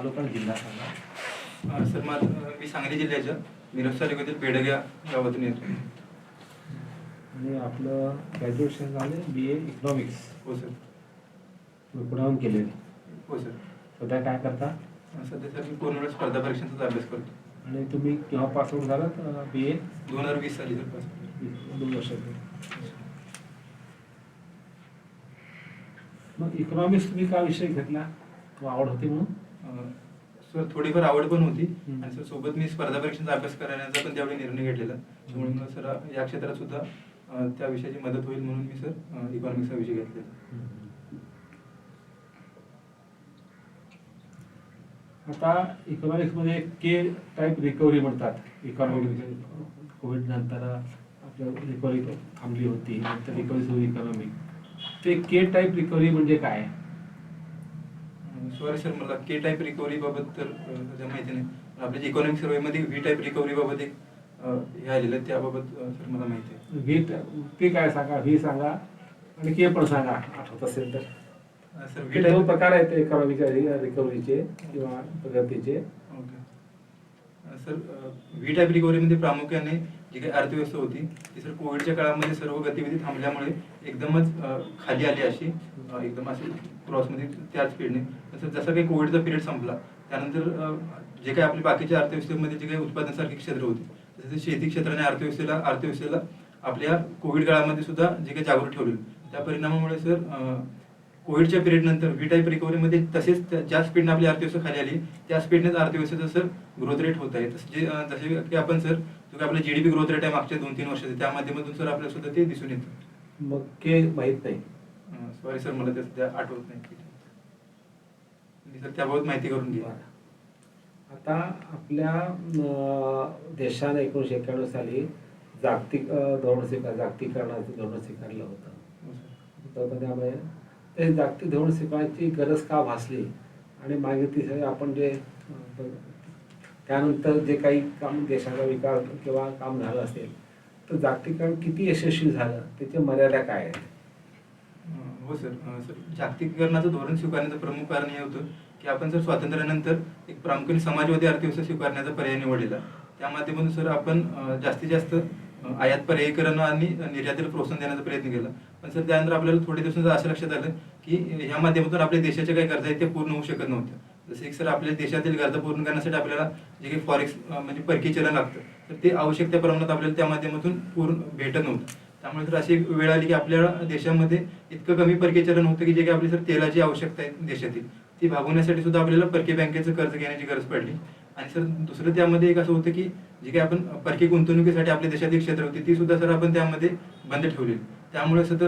तालुका जिल्हा सांगा. सर माझं मी सांगली जिल्ह्याच्या मिरज तालुक्यातील बेडग्या गावातून येतो. आणि आपलं ग्रॅज्युएशन झालं बी ए इकॉनॉमिक्स हो सर. पुण्याहून केलेले. हो सर. सध्या काय करता? सध्या सर मी पूर्ण वेळ स्पर्धा परीक्षांचा अभ्यास करतो. आणि तुम्ही केव्हा पासआउट झालात बी ए दोन हजार वीस साली सर पास दोन वर्ष मग इकॉनॉमिक्स तुम्ही का विषय घेतला? तो आवड होती म्हणून? सर थोडीफार आवड पण होती. आणि सर सोबत मी स्पर्धा परीक्षांचा अभ्यास करण्याचा पण त्यावेळी निर्णय घेतलेला. त्यामुळे मग सर या क्षेत्रात सुद्धा त्या विषयाची मदत होईल म्हणून मी सर इकॉनॉमिक्सचा विषय घेतलेला. आता इकॉनॉमिक्समध्ये के टाईप रिकव्हरी म्हणतात. इकॉनॉमिक कोविड नंतर आपलं रिकव्हरी थांबली होती. नंतर रिकव्हरी सुरू इकॉनॉमिक ते के टाईप रिकव्हरी म्हणजे काय? सॉरी सर मला के टाईप रिकव्हरी बाबत तर सध्या माहिती नाही. आपल्या इकॉनॉमिक सर्वेमध्ये व्ही टाईप रिकव्हरी बाबत एक हे आलेलं आहे त्याबाबत सर मला माहिती आहे. व्ही ते काय सांगा? व्ही सांगा आणि के पण सांगा. आठवत असेल तर. सर व्ही टाईप प्रकार आहेत इकॉनॉमिक रिकव्हरीचे किंवा प्रगतीचे. ओके. सर व्ही टाईप रिकव्हरीमध्ये प्रामुख्याने जी काही अर्थव्यवस्था होती ती सर कोविडच्या काळामध्ये सर्व गतिविधी थांबल्यामुळे एकदमच खाली आली अशी एकदम अशी क्रॉसमध्ये त्याच स्पीडने तसं जसं काही कोविडचा पिरियड संपला त्यानंतर जे काही आपली बाकीच्या अर्थव्यवस्थेमध्ये जे काही उत्पादनासारखी क्षेत्र होती तसं शेती क्षेत्राने अर्थव्यवस्थेला अर्थव्यवस्थेला आपल्या कोविड काळामध्ये सुद्धा जे काही जागृत ठेवले त्या परिणामामुळे सर कोविडच्या पिरियड नंतर व्ही टाईप रिकव्हरीमध्ये तसेच ज्या स्पीडने आपली अर्थव्यवस्था खाली आली त्या स्पीडनेच अर्थव्यवस्थेचं सर ग्रोथ रेट होत आहे. जे जसे की आपण सर जो काही आपला जीडीपी ग्रोथ रेट आहे मागच्या दोन तीन वर्षाचे त्या माध्यमातून सर आपल्याला सुद्धा ते दिसून येतं. मग के माहीत नाही. सॉरी सर मला ते सध्या आठवत नाही. सर त्याबाबत माहिती करून घे आता आपल्या देशाने एकोणीशे एक्क्याण्णव साली जागतिक धोरण स्वीकार जागतिकीकरणाचं धोरण स्वीकारलं होतं. तर हे जागतिक धोरण स्वीकारण्याची गरज का भासली? आणि मागे तिथे आपण जे त्यानंतर जे काही काम देशाचा विकास किंवा काम झालं असेल तर जागतिकीकरण किती यशस्वी झालं? त्याच्या मर्यादा काय आहेत हो सर सर जागतिकीकरणाचं धोरण स्वीकारण्याचं प्रमुख कारण हे होतं की आपण सर स्वातंत्र्यानंतर एक प्रामुख्याने समाजवादी अर्थव्यवस्था स्वीकारण्याचा पर्याय निवडलेला. त्या माध्यमातून सर आपण जास्तीत जास्त आयात पर्यायी करणं आणि निर्यातीला प्रोत्साहन देण्याचा प्रयत्न केला. पण सर त्यानंतर आपल्याला थोडे दिवसांचं असं लक्षात आलं की ह्या माध्यमातून आपल्या देशाच्या काही गरजा आहेत ते पूर्ण होऊ शकत नव्हत्या. जसे की सर आपल्या देशातील गरजा पूर्ण करण्यासाठी आपल्याला जे काही फॉरेक्स म्हणजे परकीय चलन लागतं तर ते आवश्यक त्या प्रमाणात आपल्याला त्या माध्यमातून पूर्ण भेटत नव्हतं. त्यामुळे तर अशी एक वेळ आली की आपल्या देशामध्ये इतकं कमी परकीय चलन होतं की जे काही आपली सर तेलाची आवश्यकता आहे देशातील ती भागवण्यासाठी सुद्धा आपल्याला परकीय बँकेचं कर्ज घेण्याची गरज पडली. आणि सर दुसरं त्यामध्ये एक असं होतं की जे काही आपण परकीय गुंतवणुकीसाठी आपल्या देशातील क्षेत्र होती ती सुद्धा सर आपण त्यामध्ये बंद ठेवली. त्यामुळे सुद्धा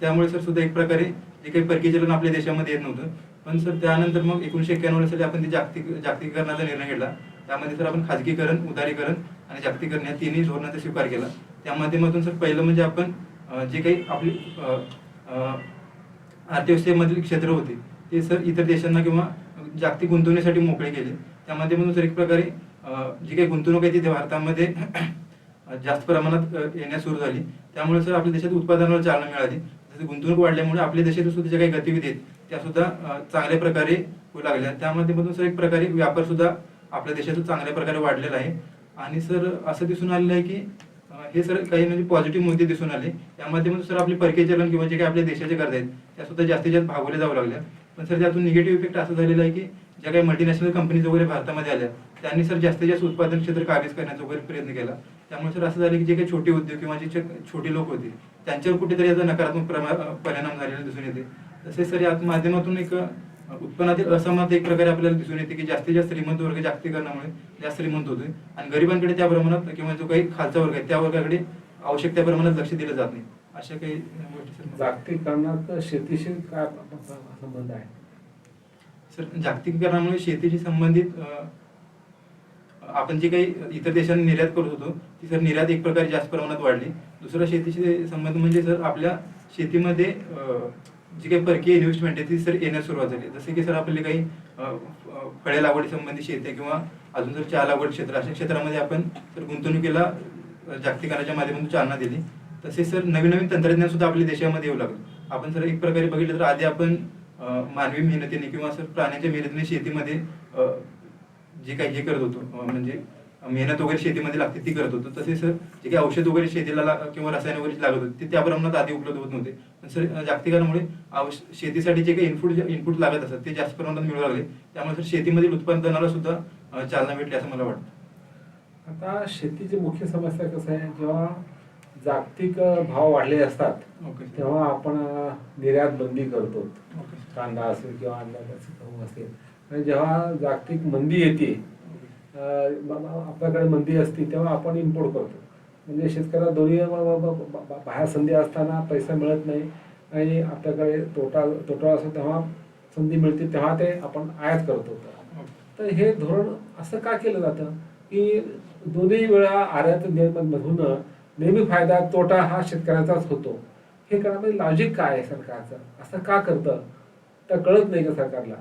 त्यामुळे सर सुद्धा एक प्रकारे जे काही परकीय चलन आपल्या देशामध्ये येत नव्हतं. पण सर त्यानंतर मग एकोणीशे एक्क्याण्णव साली आपण ते जागतिक जागतिकीकरणाचा निर्णय घेतला. त्यामध्ये सर आपण खाजगीकरण उदारीकरण आणि जागतिकीकरण या तिन्ही धोरणाचा स्वीकार केला. त्या माध्यमातून सर पहिलं म्हणजे आपण जे काही आपली अर्थव्यवस्थेमधील क्षेत्र होते ते सर इतर देशांना किंवा जागतिक गुंतवणुकीसाठी मोकळे केले. त्या माध्यमातून सर एक प्रकारे जी काही गुंतवणूक आहे ती भारतामध्ये जास्त प्रमाणात येण्यास सुरू झाली. त्यामुळे सर आपल्या देशात उत्पादनाला चालना मिळाली. जसं गुंतवणूक वाढल्यामुळे आपल्या देशात सुद्धा ज्या काही गतिविधी आहेत त्या सुद्धा चांगल्या प्रकारे होऊ लागल्या. त्या माध्यमातून सर एक प्रकारे व्यापार सुद्धा आपल्या देशातून चांगल्या प्रकारे वाढलेला आहे. आणि सर असं दिसून आलेलं आहे की हे सर काही म्हणजे पॉझिटिव्ह मुद्दे दिसून आले. त्या माध्यमातून सर आपले परकीय चलन किंवा जे काही आपल्या देशाच्या गरजा आहेत त्या सुद्धा जास्तीत जास्त भागवल्या जाऊ लागल्या. पण सर त्यातून निगेटिव्ह इफेक्ट असं झालेला आहे की ज्या काही मल्टीनॅशनल कंपनीज वगैरे भारतामध्ये आल्या त्यांनी सर जास्तीत जास्त उत्पादन क्षेत्र कार्यच करण्याचा वगैरे प्रयत्न केला. त्यामुळे सर असं झालं की जे काही छोटे उद्योग किंवा जे छोटे लोक होते त्यांच्यावर कुठेतरी याचा नकारात्मक परिणाम झालेला दिसून येते. तसेच सर या माध्यमातून एक उत्पन्नातील असमानता एक प्रकारे आपल्याला दिसून येते की जास्तीत जास्त श्रीमंत वर्ग जागतिकरणामुळे जास्त श्रीमंत होतोय आणि गरिबांकडे त्या प्रमाणात किंवा जो काही खालचा वर्ग आहे त्या वर्गाकडे आवश्यक त्या प्रमाणात लक्ष दिलं जात नाही. अशा काही गोष्टी जागतिकरणात शेतीशी काय संबंध आहे? सर जागतिकीकरणामुळे शेतीशी संबंधित आपण जे काही इतर देशांना निर्यात करत होतो ती सर निर्यात एक प्रकारे जास्त प्रमाणात वाढली. दुसरा शेतीशी संबंध म्हणजे सर आपल्या शेतीमध्ये जे जी काही परकीय इन्व्हेस्टमेंट आहे ती सर येण्यास सुरुवात झाली. जसे की सर आपले काही फळे लागवडी संबंधी शेती किंवा अजून जर चहा लागवड क्षेत्र अशा क्षेत्रामध्ये आपण सर गुंतवणुकीला जागतिकरणाच्या माध्यमातून चालना दिली. तसेच सर नवीन नवीन तंत्रज्ञान सुद्धा आपल्या देशामध्ये येऊ लागलं. आपण सर एक प्रकारे बघितलं तर आधी आपण मानवी मेहनतीने किंवा असं प्राण्यांच्या मेहनतीने शेतीमध्ये जे काही हे करत होतो म्हणजे मेहनत वगैरे शेतीमध्ये लागते ती करत होतो. तसे सर जे काही औषध वगैरे शेतीला किंवा रसायन वगैरे लागत होते ते त्या प्रमाणात आधी उपलब्ध होत नव्हते. पण सर जागतिकामुळे शेतीसाठी जे काही इनपुट इनपुट लागत असतात ते जास्त प्रमाणात मिळू लागले. त्यामुळे सर शेतीमधील उत्पादनाला सुद्धा चालना भेटली असं मला वाटतं. आता शेतीची मुख्य समस्या कसं आहे? जेव्हा जागतिक भाव वाढले असतात. तेव्हा आपण निर्यात बंदी करतो. कांदा असेल किंवा अंड्याचा असेल गहू असेल आणि जेव्हा जागतिक मंदी येते आपल्याकडे मंदी असते तेव्हा आपण इम्पोर्ट करतो म्हणजे शेतकऱ्याला दोन्ही बाहेर संधी असताना पैसा मिळत नाही आणि आपल्याकडे तोटा तोटा असतो तेव्हा संधी मिळते तेव्हा ते आपण आयात करतो. तर हे धोरण असं का केलं जातं की दोन्ही वेळा आयात मधून नेहमी फायदा तोटा हा शेतकऱ्याचाच होतो. हे करण्यामध्ये लॉजिक काय आहे सरकारचं? असं का करतं? तर कळत नाही का सरकारला?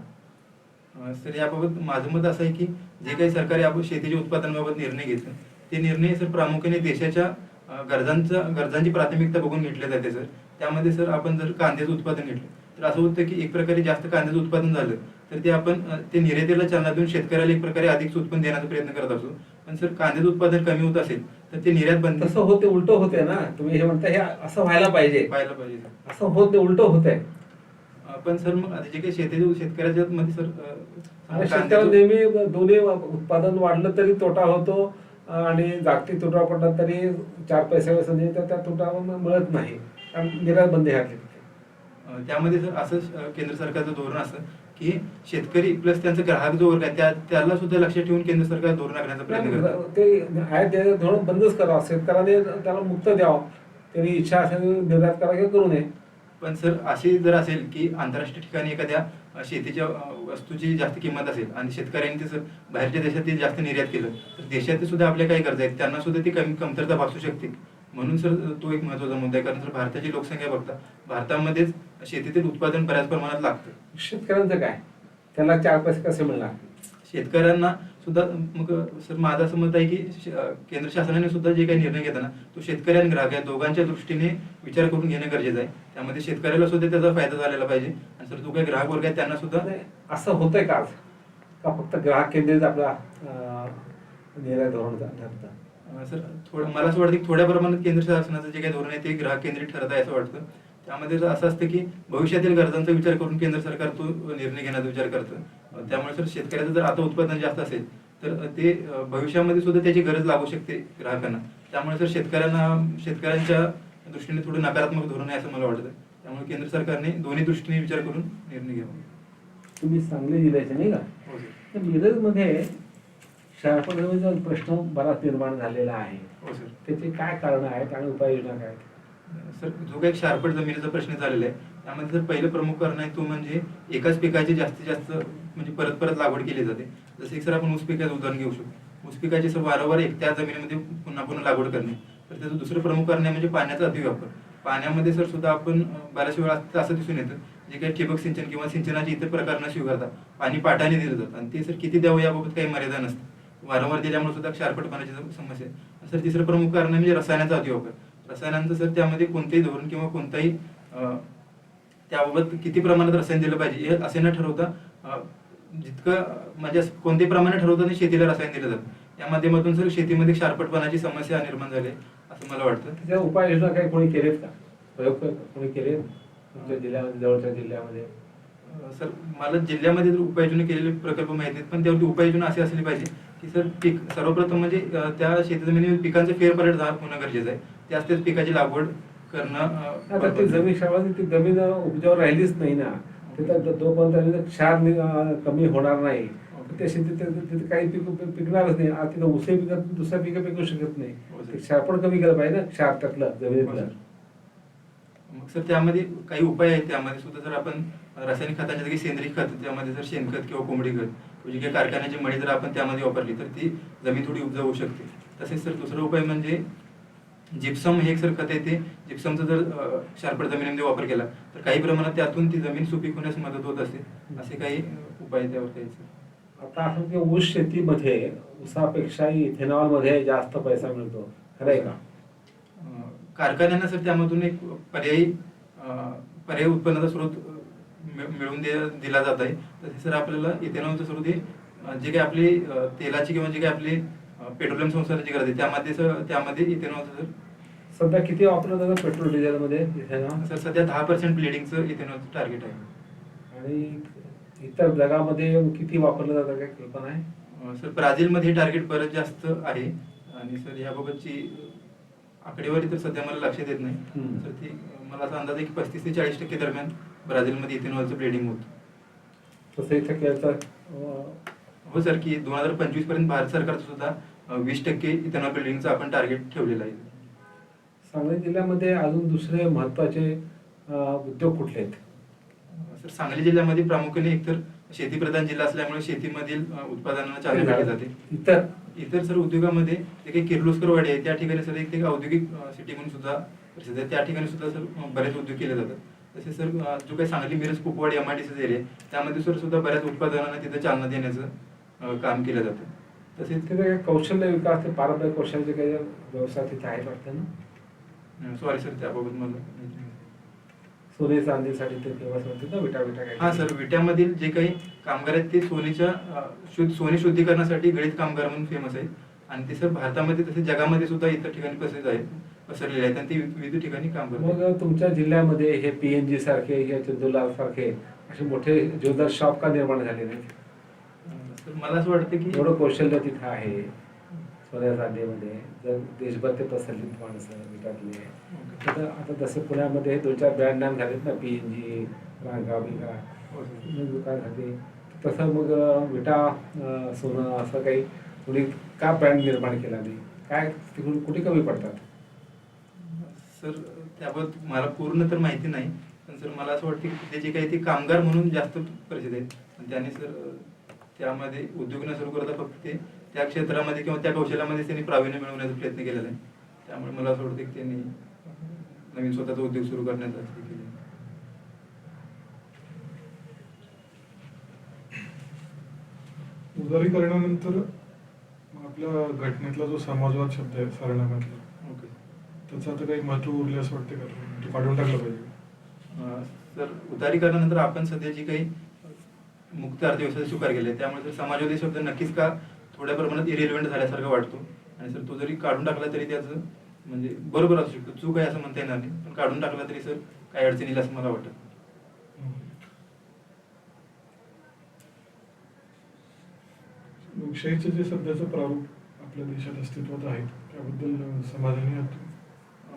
सर याबाबत माझं मत असं आहे की जे काही सरकार आपण शेतीच्या उत्पादनाबाबत निर्णय घेतले ते निर्णय सर प्रामुख्याने देशाच्या गरजांचा गरजांची प्राथमिकता बघून घेतले जाते सर. त्यामध्ये सर आपण जर कांद्याचं उत्पादन घेतलं तर असं होतं की एक प्रकारे जास्त कांद्याचं उत्पादन झालं तर ते आपण ते निर्यातीला चालना देऊन शेतकऱ्याला एक प्रकारे अधिक उत्पन्न देण्याचा प्रयत्न करत असतो पण सर कांद्याचं उत्पादन कमी होत असेल तर ते निर्यात बंदी तसं होते उलट होते ना. तुम्ही हे म्हणता हे असं व्हायला पाहिजे. पाहायला पाहिजे सर. असं होत उलट होत आहे पण सर मग आता जे काही शेती शेतकऱ्याच्या मध्ये सर शेतकऱ्याला नेहमी दोन्ही उत्पादन वाढलं तरी तोटा होतो आणि जागतिक तोटा पडला तरी चार पैसे संधी तर त्या तोटा मिळत नाही. कारण निर्यात बंदी घातली त्यामध्ये सर असं केंद्र सरकारचं धोरण असं की शेतकरी प्लस त्यांचा ग्राहक जो वर्ग आहे त्या त्याला सुद्धा लक्षात ठेवून केंद्र सरकार धोरण आखण्याचा प्रयत्न करतं. ते आयात द्यायचं धोरण बंदच करावं शेतकऱ्याने त्याला मुक्त द्यावं. त्यांनी इच्छा असेल निर्यात करा किंवा करू नये. पण सर अशी जर असेल की आंतरराष्ट्रीय ठिकाणी एखाद्या शेतीच्या वस्तूची जास्त किंमत असेल आणि शेतकऱ्यांनी ते सर बाहेरच्या देशात ते जास्त निर्यात केलं तर देशात सुद्धा आपल्या काही गरजा आहेत. त्यांना सुद्धा ती कमी कमतरता भासू शकते. म्हणून सर तो एक महत्त्वाचा मुद्दा आहे. कारण सर भारताची लोकसंख्या बघता भारतामध्येच शेतीतील उत्पादन बऱ्याच प्रमाणात लागतं. शेतकऱ्यांचं काय? त्याला चार पैसे कसे मिळणार? शेतकऱ्यांना सुद्धा मग सर माझं असं मत आहे की केंद्र शासनाने सुद्धा जे काही निर्णय घेताना तो शेतकरी आणि ग्राहक या दोघांच्या दृष्टीने विचार करून घेणं गरजेचं आहे. त्यामध्ये शेतकऱ्याला सुद्धा त्याचा फायदा झालेला पाहिजे. आणि सर जो काही ग्राहक वर्ग आहे त्यांना सुद्धा असं होतंय का का फक्त ग्राहक केंद्रित आपला निर्यात धोरण ठरतं अं, सर थोडं मला असं वाटतं की थोड्या प्रमाणात केंद्र शासनाचं जे काही धोरण आहे ते ग्राहक केंद्रित ठरत आहे असं वाटतं. त्यामध्ये असं असतं की भविष्यातील गरजांचा विचार करून केंद्र सरकार तो निर्णय घेण्याचा विचार करतं. त्यामुळे सर शेतकऱ्याचं जर आता उत्पादन जास्त असेल तर ते भविष्यामध्ये सुद्धा त्याची गरज लागू शकते ग्राहकांना. त्यामुळे सर शेतकऱ्यांना शेतकऱ्यांच्या दृष्टीने थोडं नकारात्मक धोरण आहे असं मला वाटतं. त्यामुळे केंद्र सरकारने दोन्ही दृष्टीने विचार करून निर्णय घ्यावा. तुम्ही सांगली जिल्ह्याचे नाही का? हो मिरजमध्ये क्षारपणाचा प्रश्न बराच निर्माण झालेला आहे. हो सर. त्याचे काय कारण आहेत आणि उपाययोजना काय? सर जो काही शारपट जमिनीचा प्रश्न झालेला आहे त्यामध्ये जर पहिलं प्रमुख कारण आहे तो म्हणजे एकाच पिकाची जास्तीत जास्त म्हणजे परत परत लागवड केली जाते. जसे की सर आपण ऊस पिकाचं उदाहरण घेऊ शकतो. ऊस पिकाची सर वारंवार एक त्या जमिनीमध्ये पुन्हा पुन्हा लागवड करणे. तर त्याचं दुसरं प्रमुख कारण आहे म्हणजे पाण्याचा अतिवापर. पाण्यामध्ये सर सुद्धा आपण अं, बऱ्याच वेळा असं असं दिसून येतं जे काही ठिबक सिंचन किंवा सिंचनाची इतर प्रकार न स्वीकारता पाणी पाटाने दिलं जातं. आणि ते सर किती द्यावं याबाबत काही मर्यादा नसते. वारंवार दिल्यामुळे सुद्धा क्षारपटपणाची सम- समस्या आहे. सर तिसरं प्रमुख कारण आहे म्हणजे रसायनाचा अतिवापर. रसायनांचं सर त्यामध्ये कोणतेही धोरण किंवा कोणताही त्याबाबत किती प्रमाणात रसायन दिलं पाहिजे हे असे न ठरवता जितकं म्हणजे कोणत्याही प्रमाणे ठरवताना शेतीला रसायन दिलं जातं. या माध्यमातून सर शेतीमध्ये क्षारपटपणाची समस्या निर्माण झाली असं मला वाटतं. त्याच्या उपाययोजना काही कोणी केलेत का? प्रयोग कोणी केले तुमच्या जिल्ह्यामध्ये जवळच्या जिल्ह्यामध्ये? सर मला जिल्ह्यामध्ये जर उपाययोजना केलेले प्रकल्प माहिती आहेत पण त्यावरती उपाययोजना अशी असली पाहिजे. की सर पीक सर्वप्रथम म्हणजे त्या शेतजमिनीवर पिकांचं फेरपलट झा- होणं गरजेचं आहे त्याच त्याच पिकाची लागवड करणं आता ती जमीन शाळा ती जमीन उपजाऊ राहिलीच नाही ना तिथं जोपर्यंत क्षार कमी होणार नाही. त्या शेतीत तिथे काही पीक पीक- पिकणारच नाही. आता तिथं उसे पिकत दुसरं पिकं पिकू शकत नाही. क्षार पण कमी केलं पाहिजे ना क्षार त्यातलं जमिनीतलं. मग सर त्यामध्ये काही उपाय आहेत? त्यामध्ये सुद्धा जर आपण रासायनिक खतांच्या जागी सेंद्रिय खत त्यामध्ये जर शेणखत किंवा कोंबडी खत किंवा जी काही कारखान्याची मळी जर आपण त्यामध्ये वापरली तर ती जमीन थोडी उपजाऊ होऊ शकते. तसेच सर दुसरा उपाय म्हणजे जिप्सम हे एक सर खत आहे ते. जिप्समचा जर अं, शारपट जमिनीमध्ये वापर केला तर काही प्रमाणात त्यातून ती जमीन सुपीक होण्यास मदत होत असते. असे काही उपाय त्यावर आता असं की ऊस शेतीमध्ये ऊसापेक्षा इथेनॉलमध्ये जास्त पैसा मिळतो. खरं आहे का? कारखान्यांना सर त्यामधून एक पर्यायी पर्यायी उत्पन्नाचा स्रोत मिळवून दिला जात आहे. तसे सर आपल्याला इथेनॉलचं सर्व ते अं, जे काही आपली तेलाची किंवा जे काही आपली पेट्रोलियम संस्थांची गरज आहे त्यामध्ये सर त्यामध्ये इथेनॉलचं सर. सध्या किती वापरलं जातं पेट्रोल डिझेलमध्ये इथेनॉल सर सध्या दहा पर्सेंट ब्लिडिंगचं इथेनॉलचं टार्गेट आहे. आणि इतर जगामध्ये किती वापरलं जातं काय कल्पना आहे? सर ब्राझीलमध्ये हे टार्गेट बरंच जास्त आहे. आणि सर याबाबतची आकडेवारी तर सध्या मला लक्षात येत नाही. तर ती मला असा अंदाज आहे की पस्तीस ते चाळीस टक्के दरम्यान ब्राझीलमध्ये इथेनॉलचं ब्लिडिंग होतं. तसं इथं केलं हो सर की दोन हजार पंचवीसपर्यंत भारत सरकारचं सुद्धा वीस टक्के इथेनॉल बिल्डिंगचं आपण टार्गेट ठेवलेलं आहे. सांगली जिल्ह्यामध्ये अजून दुसरे महत्त्वाचे उद्योग कुठले आहेत? सर सांगली जिल्ह्यामध्ये प्रामुख्याने एकतर शेतीप्रधान जिल्हा असल्यामुळे शेतीमधील उत्पादनांना चालना दिली जाते. इतर? इतर सर उद्योगामध्ये काही किर्लोस्कर वाडी आहे. त्या ठिकाणी सर एक औद्योगिक सिटी म्हणून सुद्धा प्रसिद्ध आहे. त्या ठिकाणी सुद्धा सर बरेच उद्योग केले जातात. तसेच सर जो काही Sangli Miraj Kupwadi M I D area आहे. त्यामध्ये सर सुद्धा बऱ्याच उत्पादनांना तिथे चालना देण्याचं काम केलं जातं. तसेच तिथे काही कौशल्य विकास ते पारंपरिक कौशल्याचे काही व्यवसाय तिथे आहेत वाटतं ना? सॉरी सर त्याबाबत मला. सोने चांदीसाठी ते फेमस होते ना विटा विटा काही? हा सर विट्यामधील जे काही कामगार आहेत ते सोनेच्या शुद्ध सोने शुद्धीकरणासाठी गळीत कामगार म्हणून फेमस आहेत. आणि ते सर भारतामध्ये तसे जगामध्ये सुद्धा इतर ठिकाणी प्रसिद्ध आहेत. पसरलेले आहेत आणि ते विविध ठिकाणी काम करतात मग तुमच्या जिल्ह्यामध्ये हे पी एन जी सारखे हे चंदुलाल सारखे असे मोठे ज्वेलर शॉप का निर्माण झाले नाहीत? सर मला असं वाटतं की एवढं कौशल्य तिथं आहे सोन्या चांदीमध्ये जर देशभर ते पसरलीत माणसं विटातले आता आता जसं पुण्यामध्ये दोन चार ब्रँड नाम झालेत ना पी एन जी रांगा बिगा हो, सर. दुकान झाले. तसं मग विटा सोनं असं काही कोणी का ब्रँड निर्माण केला नाही? काय तिकडून कुठे कमी पडतात? सर त्याबद्दल मला पूर्ण तर माहिती नाही पण सर मला असं वाटतं की ते जे काही ते कामगार म्हणून जास्त परिचित आहेत. त्याने सर त्यामध्ये उद्योग न सुरू करता फक्त ते त्या क्षेत्रामध्ये किंवा त्या कौशल्यामध्ये त्यांनी प्रावीण्य मिळवण्याचा प्रयत्न केलेला आहे. त्यामुळे मला असं वाटतं की त्यांनी नवीन स्वतःचा उद्योग सुरू करण्याचा हे उदारीकरणानंतर मग आपल्या घटनेतला जो समाजवाद शब्द आहे सरणामधला त्याचं आता काही महत्त्व उरले असं वाटते का? तो काढून टाकलं पाहिजे. सर उदारीकरणानंतर आपण सध्या जी काही मुक्त अर्थव्यवस्था स्वीकार केली त्यामुळे सर समाजवादी शब्द नक्कीच का थोड्या प्रमाणात इरिलेव्हंट झाल्यासारखा वाटतो? आणि सर तो जरी काढून टाकला तरी त्याचं म्हणजे बरोबर असू शकतो. चूक आहे असं म्हणता येणार नाही. पण काढून टाकला तरी सर काही अडचण येईल असं मला वाटतं. लोकशाहीचं जे सध्याचं प्रारूप आपल्या देशात अस्तित्वात आहे त्याबद्दल समाधानी?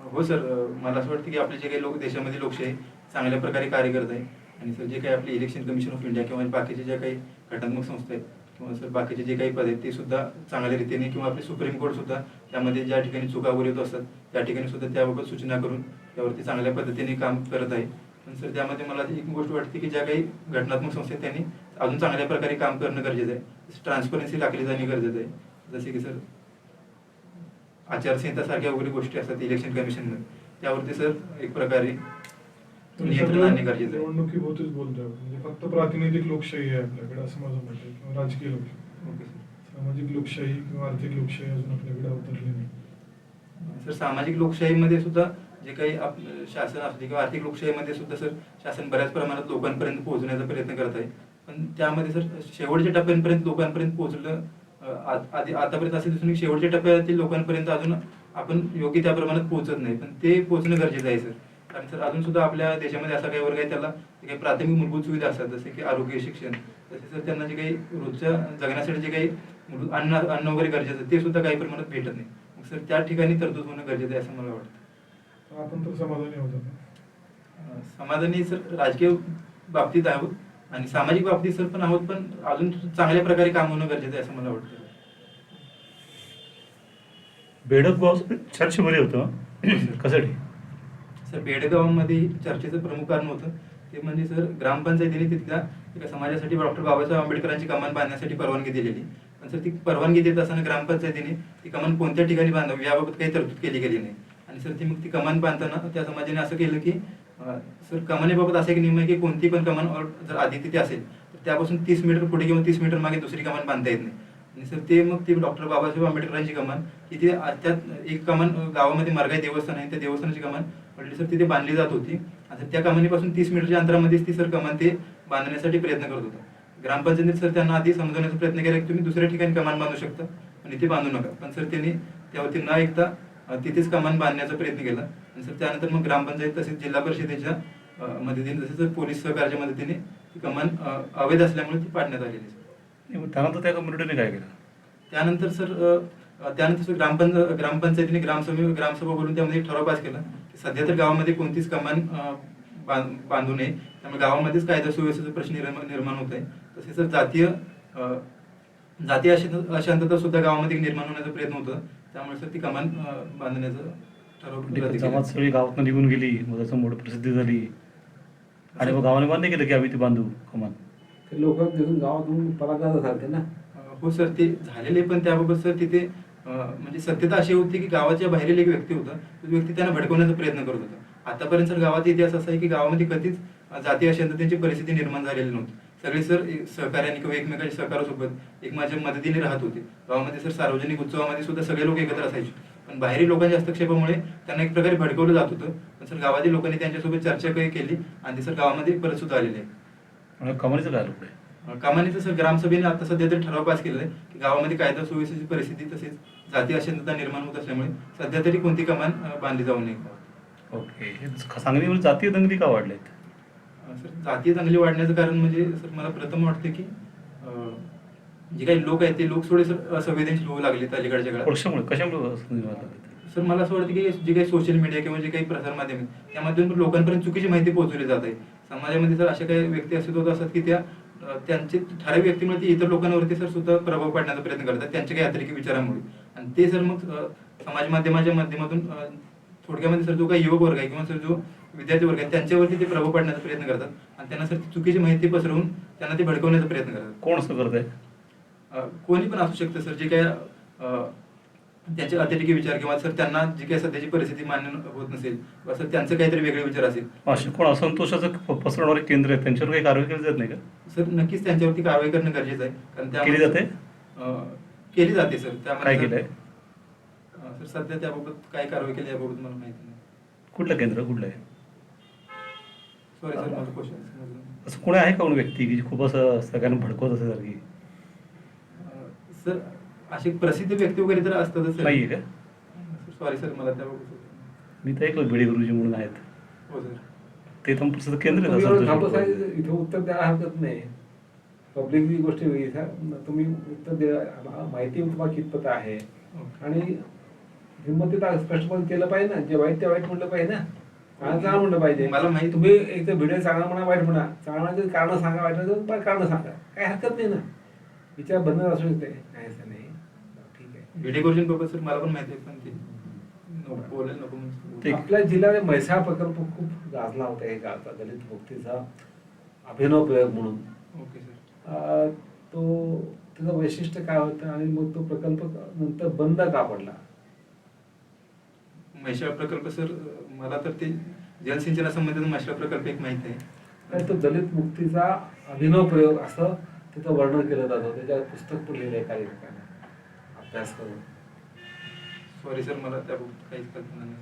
हो सर मला असं वाटतं की आपले जे काही लोक देशामध्ये लोकशाही चांगल्या प्रकारे कार्य करत आहे आणि सर जे काही आपले इलेक्शन कमिशन ऑफ इंडिया किंवा बाकीचे जे काही घटनात्मक संस्था आहेत किंवा सर बाकीचे जे काही पद आहेत ते सुद्धा चांगल्या रीतीने किंवा आपले सुप्रीम कोर्ट सुद्धा त्यामध्ये ज्या ठिकाणी चुका वगैरे होत असतात त्या ठिकाणी सुद्धा त्याबाबत सूचना करून त्यावरती चांगल्या पद्धतीने काम करत आहे. पण सर त्यामध्ये मला एक गोष्ट वाटते की ज्या काही घटनात्मक संस्था आहेत त्यांनी अजून चांगल्या प्रकारे काम करणं गरजेचं आहे. ट्रान्सपरन्सी राखली जाणे गरजेचं आहे. जसे की सर आचारसंहिता सारख्या वगैरे गोष्टी असतात इलेक्शन कमिशनमध्ये त्यावरती सर एक प्रकारे नियंत्रण आणणे गरजेचं निवडणुकीभोवतीच बोलतोय म्हणजे फक्त प्रातिनिधिक लोकशाही आहे आपल्याकडे असं माझं मत आहे. किंवा राजकीय लोकशाही. Okay sir. सामाजिक लोकशाही किंवा आर्थिक लोकशाही अजून आपल्याकडे अवतरली नाही. सर सामाजिक लोकशाहीमध्ये सुद्धा जे काही आपलं शासन असते किंवा आर्थिक लोकशाहीमध्ये सुद्धा सर शासन बऱ्याच प्रमाणात लोकांपर्यंत पोहोचण्याचा प्रयत्न करत आहे. पण त्यामध्ये सर शेवटच्या टप्प्यांपर्यंत लोकांपर्यंत पोहोचलं आधी आतापर्यंत असे दिसून शेवटच्या टप्प्यातील लोकांपर्यंत अजून आपण योग्य त्या प्रमाणात पोहोचत नाही. पण ते पोहोचणं गरजेचं आहे सर. कारण सर अजून सुद्धा आपल्या देशामध्ये असा काही वर्ग आहे त्याला काही प्राथमिक मूलभूत सुविधा असतात जसे की आरोग्य शिक्षण तसे सर त्यांना जे काही रोजच्या जगण्यासाठी जे काही मूलभूत अन्न अन्न वगैरे गरजेचं आहे, ते सुद्धा काही प्रमाणात भेटत नाही. मग सर त्या ठिकाणी तरतूद होणं गरजेचं आहे असं मला वाटतं. आपण तर समाधानी होतो समाधानी सर राजकीय बाबतीत आहोत. आणि सामाजिक बाबतीत सर पण आहोत पण अजून चांगल्या प्रकारे काम होणं गरजेचं आहे असं मला वाटतं. बेडक गाव चर्चेमध्ये होतं. कशासाठी? सर बेडगावमध्ये चर्चेचं प्रमुख कारण होतं. ते म्हणजे सर ग्रामपंचायतीने तिथल्या एका समाजासाठी डॉक्टर बाबासाहेब आंबेडकरांची कमान बांधण्यासाठी परवानगी दिलेली. पण सर ती परवानगी देत असताना ग्रामपंचायतीने ती कमान कोणत्या ठिकाणी बांधावी याबाबत काही तरतूद केली गेली नाही. आणि सर ती मग ती कमान बांधताना त्या समाजाने असं केलं की सर कमानीबाबत असा एक नियम आहे की कोणती पण कमान जर आधी तिथे असेल तर त्यापासून तीस मीटर पुढे किंवा तीस मीटर मागे दुसरी कमान बांधता येत नाही. आणि सर ते मग ते डॉक्टर बाबासाहेब आंबेडकरांची कमान तिथे आ- त्यात एक कमान गावामध्ये मार्गाई देवस्थान आहे त्या देवस्थानाची कमान म्हटली सर तिथे बांधली जात होती. आणि त्या कमानीपासून तीस मीटरच्या अंतरामध्येच ती सर कमान ते बांधण्यासाठी प्रयत्न करत होता. ग्रामपंचायतीने सर त्यांना आधी समजवण्याचा प्रयत्न केला की तुम्ही दुसऱ्या ठिकाणी कमान बांधू शकता पण इथे बांधू नका. पण सर त्यांनी त्यावरती न ऐकता तिथेच कमान बांधण्याचा प्रयत्न केला. आणि सर त्यानंतर मग ग्रामपंचायत तसेच जिल्हा परिषदेच्या मदतीने तसेच पोलीस सहकार्याच्या मदतीने ती कमान अवैध असल्यामुळे ती पाडण्यात आलेली सर. त्यानंतर त्या कम्युनिटीने काय केलं? त्यानंतर सर त्यानंतर ग्रामपंच ग्रामपंचायतीने ग्रामसभा ग्रामसभा बोलून त्यामध्ये एक ठराव पास केला की सध्या तर गावामध्ये कोणतीच कमान बांध- नये. त्यामुळे गावामध्येच कायदा सुव्यवस्थेचा प्रश्न निर्माण होत आहे. तसेच सर जातीय जातीय अशांत- अशांतता सुद्धा गावामध्ये निर्माण होण्याचा प्रयत्न होता. त्यामुळे सर ती कमान बांधण्याचं. जमात सगळी गावातनं निघून गेली. मग त्याचं मोठं प्रसिद्धी झाली. आणि मग गावाने मान्य केलं की आम्ही ती बांधू कमान. ते लोक तिथून गावातून परागात झालते ना हो सर ते झालेले पण त्याबाबत सर तिथे म्हणजे सत्यता अशी होती की गावाच्या बाहेरील एक व्यक्ती होता. तो व्यक्ती त्यांना भडकवण्याचा प्रयत्न करत होता. आतापर्यंत सर गावाचा इतिहास असा आहे की गावामध्ये कधीच अ, जातीय अशांततेची परिस्थिती निर्माण झालेली नव्हती. सगळे सर सहकार्याने किंवा एकमेकांच्या सहकारासोबत एक माझ्या मदतीने राहत होते. गावामध्ये सर सार्वजनिक उत्सवामध्ये सुद्धा सगळे लोक एकत्र असायचे. पण बाहेरील लोकांच्या हस्तक्षेपामुळे त्यांना एक प्रकारे भडकवलं जात होतं. पण सर गावातील लोकांनी त्यांच्यासोबत चर्चा काही केली आणि ते सर गावामध्ये परत सुद्धा आलेले आहे कमानीचं काय कामानीचं सर ग्रामसभेने आता सध्या तरी ठराव पास केलेला आहे की गावामध्ये कायदा सुव्यवस्थेची परिस्थिती तसेच जाती अशांतता निर्माण होत असल्यामुळे सध्या तरी कोणती कमान बांधली जाऊ नये. ओके. सांगलीमध्ये जातीय दंगली का वाढल्यात? सर जातीय चांगली वाढण्याचं कारण म्हणजे सर मला प्रथम वाटतं की जे काही लोक आहेत ते लोक थोडे सर असंवेदनशील होऊ लागलेत अलीकडच्या काळात. कशामुळे कशामुळे? सर मला असं वाटतं की जे काही सोशल मीडिया किंवा जे काही प्रसार माध्यम आहेत त्यामधून पण लोकांपर्यंत चुकीची माहिती पोहोचवली जात आहे. समाजामध्ये सर अशा काही व्यक्ती अस्तित्वात असतात की त्या त्यांचे ठराविक व्यक्तीमुळे ते इतर लोकांवरती सर सुद्धा प्रभाव पाडण्याचा प्रयत्न करतात त्यांच्या काही अतिरेकी विचारांमुळे. आणि ते सर मग समाज माध्यमाच्या माध्यमातून थोडक्यामध्ये सर जो काही युवक वर्ग आहे किंवा सर जो विद्यार्थी वर्ग त्यांच्यावरती ते प्रभाव पाडण्याचा प्रयत्न करतात आणि त्यांना सर चुकीची माहिती पसरवून त्यांना ते भडकवण्याचा प्रयत्न करतात. कोण असं करत आहे कोणी पण असू शकतं सर. जे काय त्यांचे अतिरेकी विचार किंवा सर त्यांना जी काही सध्याची परिस्थिती मान्य होत नसेल किंवा सर त्यांचे काहीतरी वेगळे विचार असेल. असे कोण असंतोषाचं पसरवणारे केंद्र आहे त्यांच्यावर काही कारवाई केली जात नाही का? सर नक्कीच त्यांच्यावरती कारवाई करणं गरजेचं आहे. कारण त्यामुळे- केली जाते? केली जाते सर. त्यामध्ये काय केलंय? सर सध्या त्याबाबत काय कारवाई केली याबाबत मला माहिती नाही. कुठलं केंद्र? कुठलं आहे सॉरी सर माझं क्वेश्चन असं कोणी आहे का कोणी व्यक्ती की जी खूप असं सगळ्यांना भडकवत असे सारखी? सर असे प्रसिद्ध व्यक्ती वगैरे तर असतातच सर. नाहीये का? सॉरी सर मला त्याबाबत मी तर ऐकलं भिडे गुरुजी म्हणून आहेत. हो सर. ते तर प्रसिद्ध केंद्र इथे उत्तर द्यायला हरकत नाही. पब्लिक ही गोष्ट वेगळी. तुम्ही उत्तर द्या माहिती तुम्हाला कितपत आहे. आणि हिंमतीत स्पष्टपणे केलं पाहिजे ना जे वाईट ते वाईट म्हणलं पाहिजे ना. चांगलं म्हणलं पाहिजे. मला माहिती- तुम्ही एक तर व्हिडिओ चांगला म्हणा वाईट म्हणा. चांगला म्हणजे कारण सांगा वाईट म्हणजे कारण सांगा. काय हरकत नाही ना. विचार बंद असू शकते. नाही असं नाही. ठीक आहे. व्हिडिओ क्वेश्चन मला पण माहिती आहे पण ते नको. आपल्या जिल्ह्यात म्हैसाळ प्रकल्प खूप गाजला होता हे गावचा दलित मुक्तीचा अभिनव प्रयोग म्हणून. Okay sir. अं, तो त्याचं वैशिष्ट्य काय होतं आणि मग तो प्रकल्प नंतर बंद का पडला? म्हैसाळ प्रकल्प सर मला तर ते जलसिंचनासंबंधित म्हैसाळ प्रकल्प एक माहिती आहे. आणि तो दलित मुक्तीचा अभिनव प्रयोग असं तिथं वर्णन केलं जातं. त्याच्यात पुस्तक पण लिहिलं आहे काही लोकांनी अभ्यास करून. सॉरी सर मला त्याबाबत काहीच कल्पना नाही.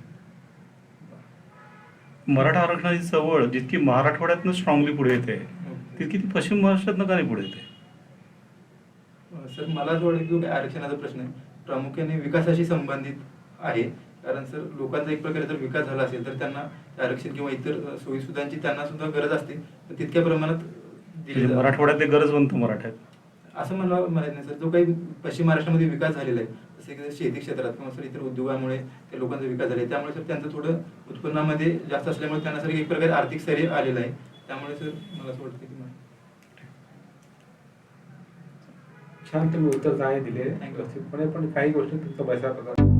मराठा आरक्षणाची चळवळ जितकी मराठवाड्यातनं स्ट्रॉंगली पुढे येते तितकी ती पश्चिम महाराष्ट्रातनं का नाही पुढे येते? सर मला जो आरक्षणाचा प्रश्न आहे. प्रामुख्याने विकासाशी संबंधित आहे. कारण सर लोकांचा एक प्रकारे जर विकास झाला असेल तर त्यांना आरक्षण किंवा इतर अं, सोयीसुविधांची त्यांना सुद्धा गरज असते. तर तितक्या प्रमाणात दिली म्हणजे जाते. मराठवाड्यातले गरजवंत मराठ्यात. असं मला माहीत नाही सर. जो काही पश्चिम महाराष्ट्रामध्ये विकास झालेला आहे जसे की शेती क्षेत्रात किंवा सर इतर उद्योगामुळे त्या लोकांचा विकास झाला आहे त्यामुळे सर त्यांचं थोडं उत्पन्नामध्ये जास्त असल्यामुळे त्यांना सर एक प्रकारे आर्थिक स्थैर्य आलेलं आहे. त्यामुळे सर मला असं वाटतं की मग- छान तुम्ही उत्तर चांगले दिले. Thank you. पण काही गोष्टी तुमचा पैसा प्रकार